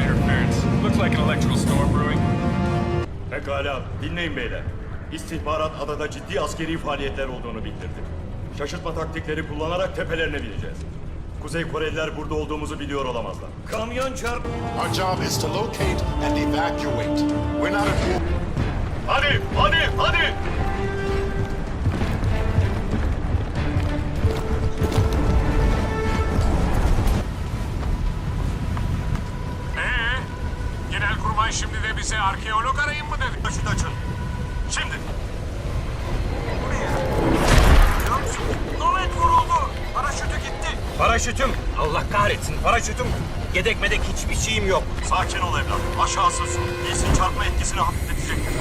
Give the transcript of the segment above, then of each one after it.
radar interference. Looks like an electrical storm brewing. Pekala, dinleyin beyler. İstihbarat adada ciddi askeri faaliyetler olduğunu bildirdi. Şaşırtma taktikleri kullanarak tepelerine bineceğiz. Kuzey Koreliler burada olduğumuzu biliyor olamazlar. Kamyon çarp... Our job is to locate and evacuate. We're not at war. Hadi, hadi, hadi! Paraşütüm. Allah kahretsin paraşütüm. Yedek medek hiçbir şeyim yok. Sakin ol evlat. Aşağısı su. Giysin çarpma etkisini hafifletecektir.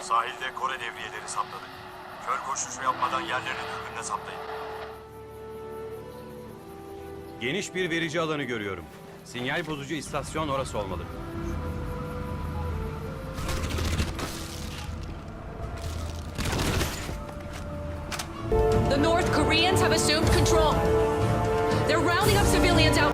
Sahilde Kore devriyeleri saptadık. Kör koşuşu yapmadan yerlerini dürbünle saptayın. Geniş bir verici alanı görüyorum. Sinyal bozucu istasyon orası olmalı. Koreans have assumed control. They're rounding up civilians out.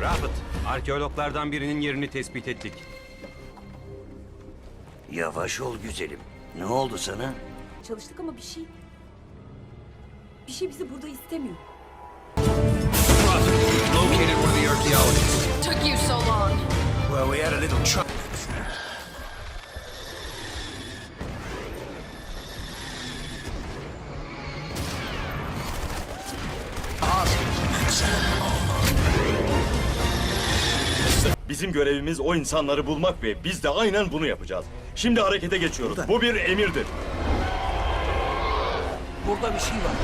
Rafet, arkeologlardan birinin yerini tespit ettik. Yavaş ol güzelim. Ne oldu sana? Çalıştık ama bir şey... Bir şey bizi burada istemiyor. Located one of the archaeologists. Took you so long. Well, we had a little trouble. Bizim görevimiz o insanları bulmak ve biz de aynen bunu yapacağız. Şimdi harekete geçiyoruz. Bu bir emirdir. Burada bir şey var.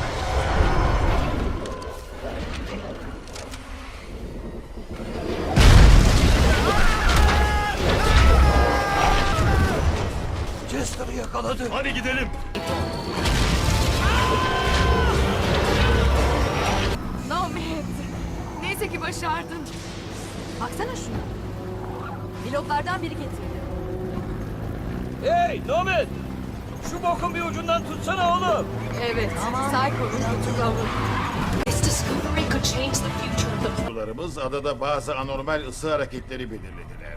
Chester'ı yakaladı. Hadi gidelim. Nomet! Neyse ki başardın. Baksana şuna. Pilotlardan biri getirdi. Hey Nomet! Şu bokun bir ucundan tutsana oğlum. Evet. Psycho'nun. This discovery could change the future of the Sularımız adada bazı anormal ısı hareketleri belirlediler.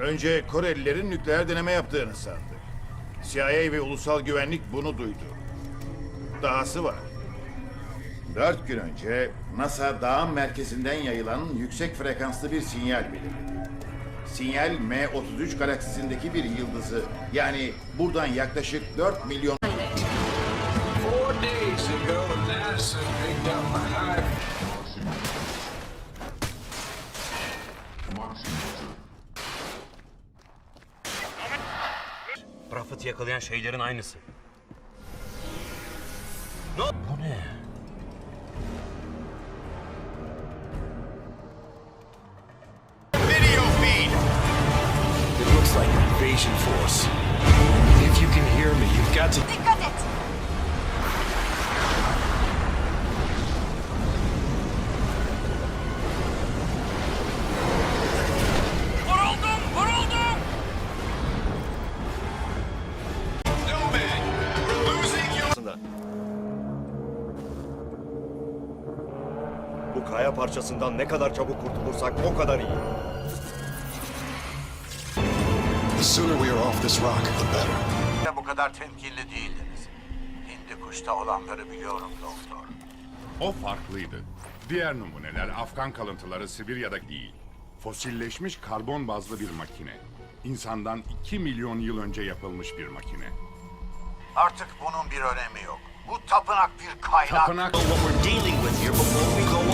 Önce Korelilerin nükleer deneme yaptığını sandık. CIA ve Ulusal Güvenlik bunu duydu. Dahası var. Dört gün önce NASA dağın merkezinden yayılan yüksek frekanslı bir sinyal belirledi. Sinyal M33 galaksisindeki bir yıldızı yani buradan yaklaşık 4 milyon Rafet'i yakalayan şeylerin aynısı. İnvasion force. If you can hear me, you've got to. Dikkat et! Vuruldum. Bu kaya parçasından ne kadar çabuk kurtulursak o kadar iyi. The sooner we are off this rock, the better. Bu kadar temkinli değildiniz. Hindi kuşta olanları biliyorum doktor. O farklıydı. Diğer numuneler Afgan kalıntıları Sibirya'da değil. Fosilleşmiş karbon bazlı bir makine. İnsandan 2 milyon yıl önce yapılmış bir makine. Artık bunun bir önemi yok. Bu tapınak bir kaynak. Tapınak What we're dealing with here before we go